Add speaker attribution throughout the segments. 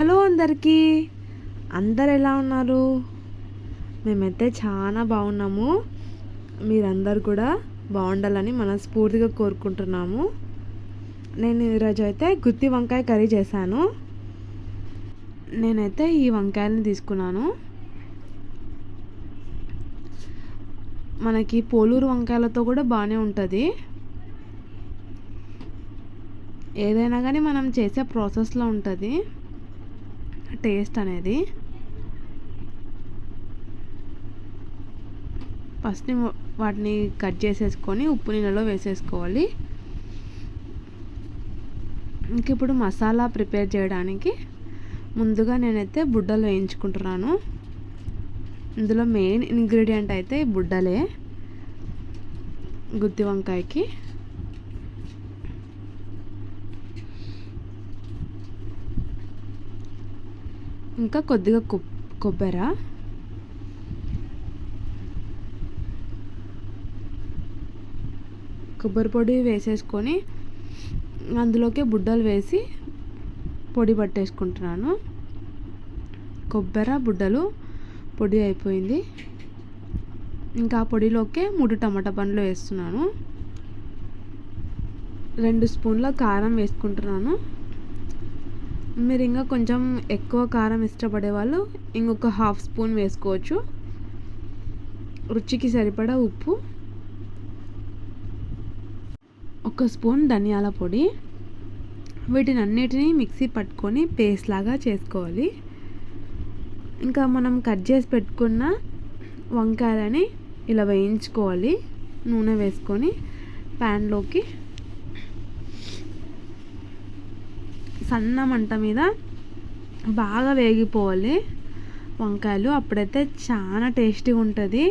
Speaker 1: Hello అందరికీ. అందరు ఎలా ఉన్నారు? మేమైతే చాలా బాగున్నాము. మీరందరు కూడా బాగుండాలని మనస్ఫూర్తిగా కోరుకుంటున్నాము. నేను ఈరోజు అయితే గుత్తి వంకాయ కర్రీ చేశాను. నేనైతే ఈ వంకాయలని తీసుకున్నాను. మనకి పోలూరు వంకాయలతో కూడా బాగానే ఉంటుంది. ఏదైనా కానీ మనం చేసే ప్రాసెస్లో ఉంటుంది. టేస్ట్ అనేది ఫస్ట్ వాటిని కట్ చేసేసుకొని ఉప్పు నీళ్ళలో వేసేసుకోవాలి. ఇంక ఇప్పుడు మసాలా ప్రిపేర్ చేయడానికి ముందుగా నేనైతే బుడ్డలు వేయించుకుంటున్నాను. ఇందులో మెయిన్ ఇంగ్రీడియంట్ అయితే బుడ్డలే. గుత్తి వంకాయకి. ఇంకా కొద్దిగా కొబ్బరి. కొబ్బరి పొడి వేసేసుకొని అందులోకే బుడ్డలు వేసి పొడి పట్టేసుకుంటున్నాను. కొబ్బరి బుడ్డలు పొడి అయిపోయింది. ఇంకా పొడిలోకే మూడు టమాటా పండ్లు వేస్తున్నాను. రెండు స్పూన్ల కారం వేసుకుంటున్నాను. మీరు ఇంకా కొంచెం ఎక్కువ కారం ఇష్టపడే వాళ్ళు ఇంకొక హాఫ్ స్పూన్ వేసుకోవచ్చు. రుచికి సరిపడా ఉప్పు. ఒక స్పూన్ ధనియాల పొడి. వీటిని అన్నిటినీ మిక్సీ పట్టుకొని పేస్ట్ లాగా చేసుకోవాలి. ఇంకా మనం కట్ చేసి పెట్టుకున్న వంకాయలని ఇలా వేయించుకోవాలి. నూనె వేసుకొని ప్యాన్లోకి సన్న మంట మీద బాగా వేగిపోవాలి. వంకాయలు అప్పుడైతే చాలా టేస్టీగా ఉంటుంది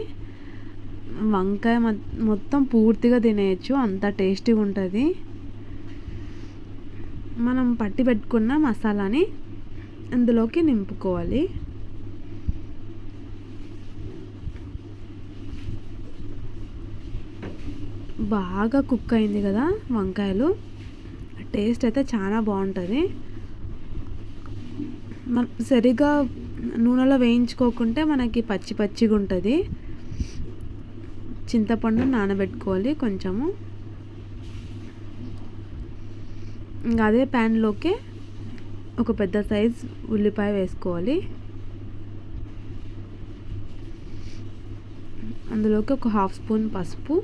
Speaker 1: వంకాయ మొత్తం పూర్తిగా తినేయచ్చు అంత టేస్టీగా ఉంటుంది మనం పట్టి పెట్టుకున్న మసాలాని అందులోకి నింపుకోవాలి. బాగా కుక్ అయింది కదా వంకాయలు. టేస్ట్ అయితే చాలా బాగుంటుంది. మనం సరిగా నూనెలో వేయించుకోకుంటే మనకి పచ్చి పచ్చిగా ఉంటుంది. చింతపండు నానబెట్టుకోవాలి కొంచెము. ఇంకా అదే ప్యాన్లోకి ఒక పెద్ద సైజ్ ఉల్లిపాయ వేసుకోవాలి. అందులోకి ఒక హాఫ్ స్పూన్ పసుపు.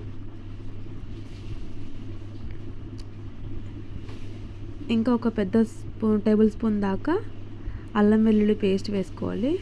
Speaker 1: ఇంకా ఒక పెద్ద స్పూన్ టేబుల్ స్పూన్ దాకా అల్లం వెల్లుల్లి పేస్ట్ వేసుకోవాలి.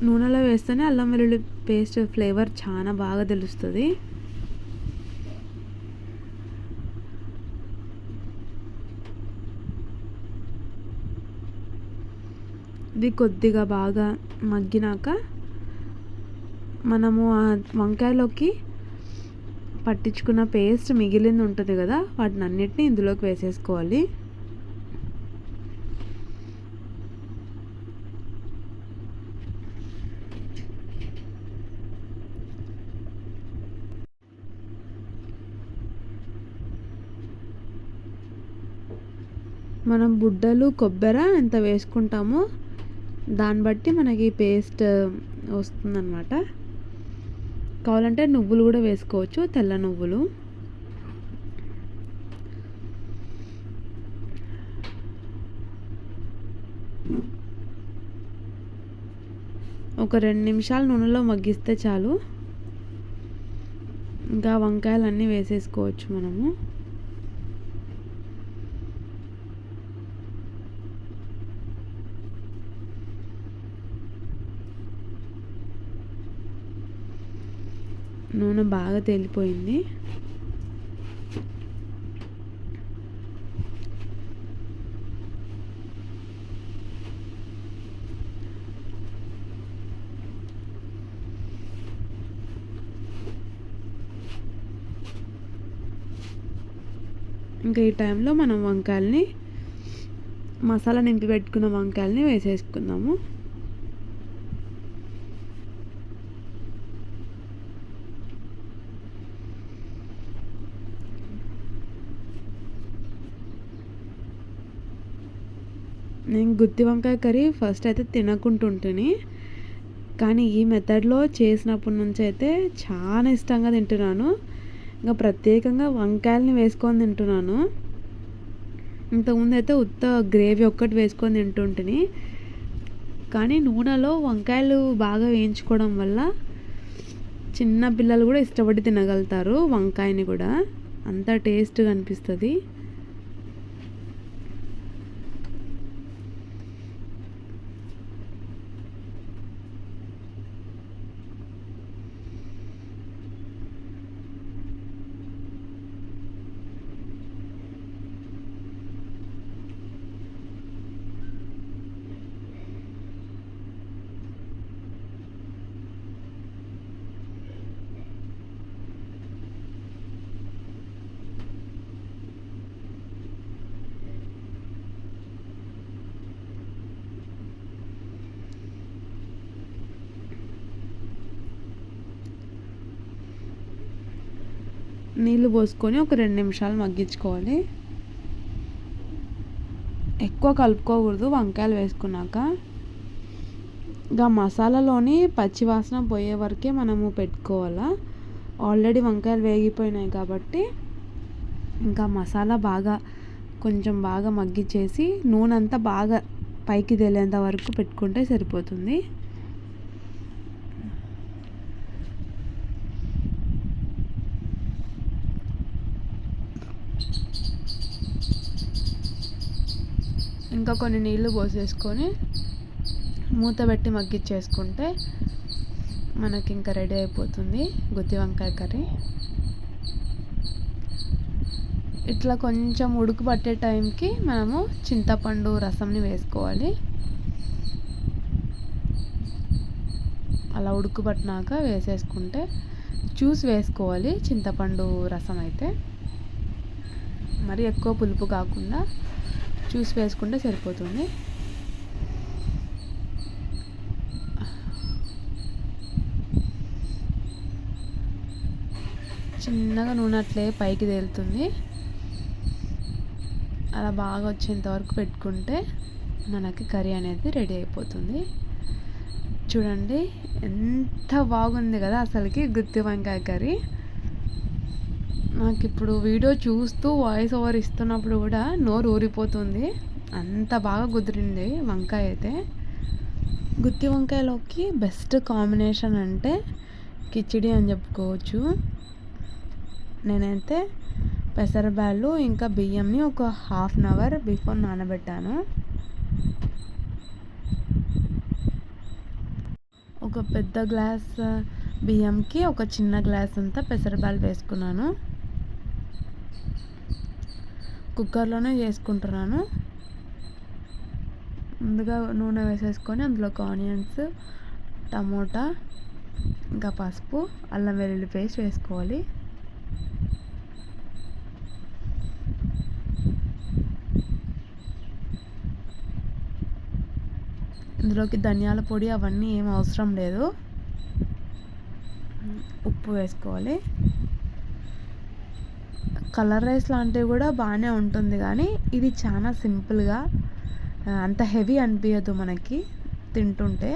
Speaker 1: నూనెలో వేస్తేనే అల్లం వెల్లుల్లి పేస్ట్ ఫ్లేవర్ చాలా బాగా తెలుస్తుంది. ఇది కొద్దిగా బాగా మగ్గినాక మనము ఆ వంకాయలోకి పట్టించుకున్న పేస్ట్ మిగిలింది ఉంటుంది కదా వాటిని అన్నిటిని ఇందులోకి వేసేసుకోవాలి. మనం బుడ్డలు కొబ్బరి ఎంత వేసుకుంటామో దాన్ని బట్టి మనకి పేస్ట్ వస్తుందన్నమాట. కావాలంటే నువ్వులు కూడా వేసుకోవచ్చు తెల్ల నువ్వులు. ఒక రెండు నిమిషాలు నూనెలో మగ్గిస్తే చాలు. ఇంకా వంకాయలు అన్నీ వేసేసుకోవచ్చు మనము. నూనె బాగా తేలిపోయింది. ఇంకా ఈ టైంలో మనం వంకాయల్ని మసాలా నింపి పెట్టుకున్న వంకాయల్ని వేసేసుకుందాము. నేను గుత్తి వంకాయ కర్రీ ఫస్ట్ అయితే తినకుంటుంటిని కానీ ఈ మెథడ్లో చేసినప్పటి నుంచి అయితే చాలా ఇష్టంగా తింటున్నాను. ఇంకా ప్రత్యేకంగా వంకాయలని వేసుకొని తింటున్నాను. ఇంతకుముందు అయితే ఉత్త గ్రేవీ ఒక్కటి వేసుకొని తింటుంటిని కానీ నూనెలో వంకాయలు బాగా వేయించుకోవడం వల్ల చిన్న పిల్లలు కూడా ఇష్టపడి తినగలుగుతారు వంకాయని కూడా. అంత టేస్ట్గా అనిపిస్తుంది. నీళ్ళు పోసుకొని ఒక రెండు నిమిషాలు మగ్గించుకోవాలి. ఎక్కువ కలుపుకోకూడదు వంకాయలు వేసుకున్నాక. ఇంకా మసాలాలోని పచ్చివాసన పోయే వరకే మనము పెట్టుకోవాలా. ఆల్రెడీ వంకాయలు వేగిపోయినాయి కాబట్టి ఇంకా మసాలా బాగా కొంచెం బాగా మగ్గిచ్చేసి నూనె అంతా బాగా పైకి తేలేంత వరకు పెట్టుకుంటే సరిపోతుంది. ఇంకా కొన్ని నీళ్ళు పోసేసుకొని మూత పెట్టి మగ్గిచ్చేసుకుంటే మనకి ఇంకా రెడీ అయిపోతుంది గుత్తి వంకాయ కర్రీ. ఇట్లా కొంచెం ఉడుకు పట్టే టైంకి మనము చింతపండు రసంని వేసుకోవాలి. అలా ఉడుకు పట్టినాక వేసేసుకుంటే జ్యూస్ వేసుకోవాలి చింతపండు రసం అయితే. మరి ఎక్కువ పులుపు కాకుండా చూసి వేసుకుంటే సరిపోతుంది. చిన్నగా నూనె అట్లే పైకి తేలుతుంది. అలా బాగా వచ్చేంత వరకు పెట్టుకుంటే మనకి కర్రీ అనేది రెడీ అయిపోతుంది. చూడండి ఎంత బాగుంది కదా అసలుకి గుత్తి వంకాయ కర్రీ. నాకు ఇప్పుడు వీడియో చూస్తూ వాయిస్ ఓవర్ ఇస్తున్నప్పుడు కూడా నోరు ఊరిపోతుంది. అంత బాగా కుదిరింది వంకాయ అయితే. గుత్తి వంకాయలోకి బెస్ట్ కాంబినేషన్ అంటే కిచిడి అని చెప్పుకోవచ్చు. నేనైతే పెసరబ్యాళ్ళు ఇంకా బియ్యంని ఒక హాఫ్ అన్ అవర్ బిఫోర్ నానబెట్టాను. ఒక పెద్ద గ్లాస్ బియ్యంకి ఒక చిన్న గ్లాస్ అంతా పెసరబ్యాలు వేసుకున్నాను. కుక్కర్లోనే చేసుకుంటున్నాను. ముందుగా నూనె వేసేసుకొని అందులోకి ఆనియన్స్ టమోటా ఇంకా పసుపు అల్లం వెల్లుల్లి పేస్ట్ వేసుకోవాలి. ఇందులోకి ధనియాల పొడి అవన్నీ ఏం అవసరం లేదు. ఉప్పు వేసుకోవాలి. కలర్ రైస్ లాంటివి కూడా బాగానే ఉంటుంది కానీ ఇది చాలా సింపుల్గా అంత హెవీ అనిపించదు మనకి తింటుంటే.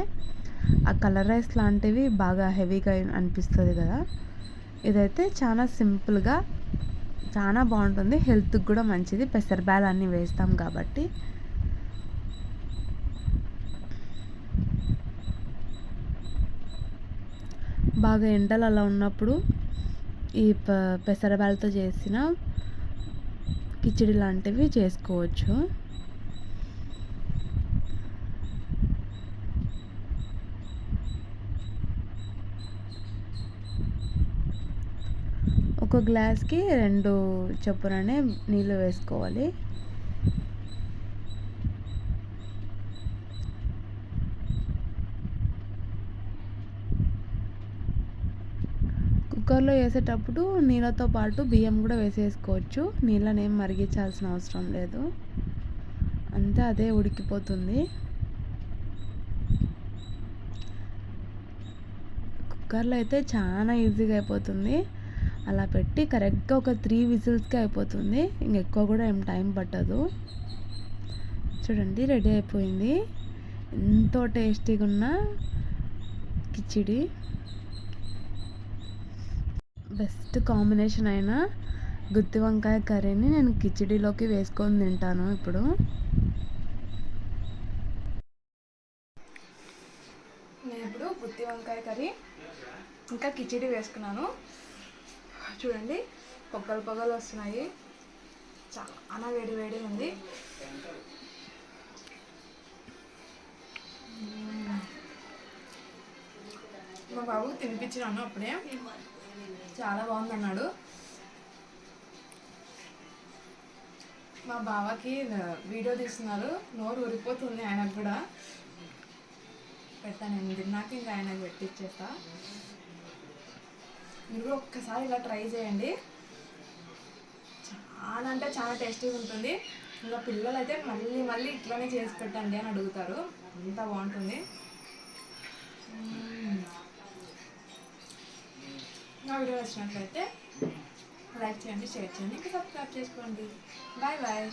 Speaker 1: ఆ కలర్ రైస్ లాంటివి బాగా హెవీగా అనిపిస్తుంది కదా. ఇదైతే చాలా సింపుల్గా చాలా బాగుంటుంది. హెల్త్కి కూడా మంచిది. పెసరబ్యాల్ అన్నీ వేస్తాం కాబట్టి. బాగా ఎండలు అలా ఉన్నప్పుడు ఈ ప పెసరబాలతో చేసిన కిచిడి లాంటివి చేసుకోవచ్చు. ఒక గ్లాస్కి రెండు చొప్పుననే నీళ్ళు వేసుకోవాలి.
Speaker 2: కుక్కర్లో వేసేటప్పుడు నీళ్ళతో పాటు బియ్యం కూడా వేసేసుకోవచ్చు. నీళ్ళని ఏం మరిగించాల్సిన అవసరం లేదు. అంతే అదే ఉడికిపోతుంది. కుక్కర్లో అయితే చాలా ఈజీగా అయిపోతుంది. అలా పెట్టి కరెక్ట్గా ఒక త్రీ విజిల్స్కి అయిపోతుంది. ఇంకెక్కువ కూడా ఏం టైం పట్టదు. చూడండి రెడీ అయిపోయింది. ఎంతో టేస్టీగా ఉన్న కిచిడి. బెస్ట్ కాంబినేషన్ అయిన గుత్తి వంకాయ కర్రీని నేను కిచిడిలోకి వేసుకొని తింటాను ఇప్పుడు. నేను ఇప్పుడు గుత్తి వంకాయ కర్రీ ఇంకా కిచిడి వేసుకున్నాను. చూడండి పొగలు పొగలు వస్తున్నాయి. చాలా వేడి వేడి ఉంది. మా బాబు తినిపించినాను అప్పుడే. చాలా బాగుంది అన్నాడు మా బావకి వీడియో తీస్తున్నారు. నోరు ఊరిపోతుంది ఆయనకు కూడా. పెడతాను నేను తిన్నాక ఇంకా ఆయనకు పెట్టిచ్చేస్తా మీరు కూడా ఒక్కసారి ఇలా ట్రై చేయండి. చాలా అంటే చాలా టేస్టీగా ఉంటుంది. ఇంకా పిల్లలు అయితే మళ్ళీ మళ్ళీ ఇట్లానే చేసి పెట్టండి అని అడుగుతారు. అంత బాగుంటుంది. నా వీడియో నచ్చినట్లయితే లైక్ చేయండి షేర్ చేయండి. ఇంకా సబ్స్క్రైబ్ చేసుకోండి. Bye bye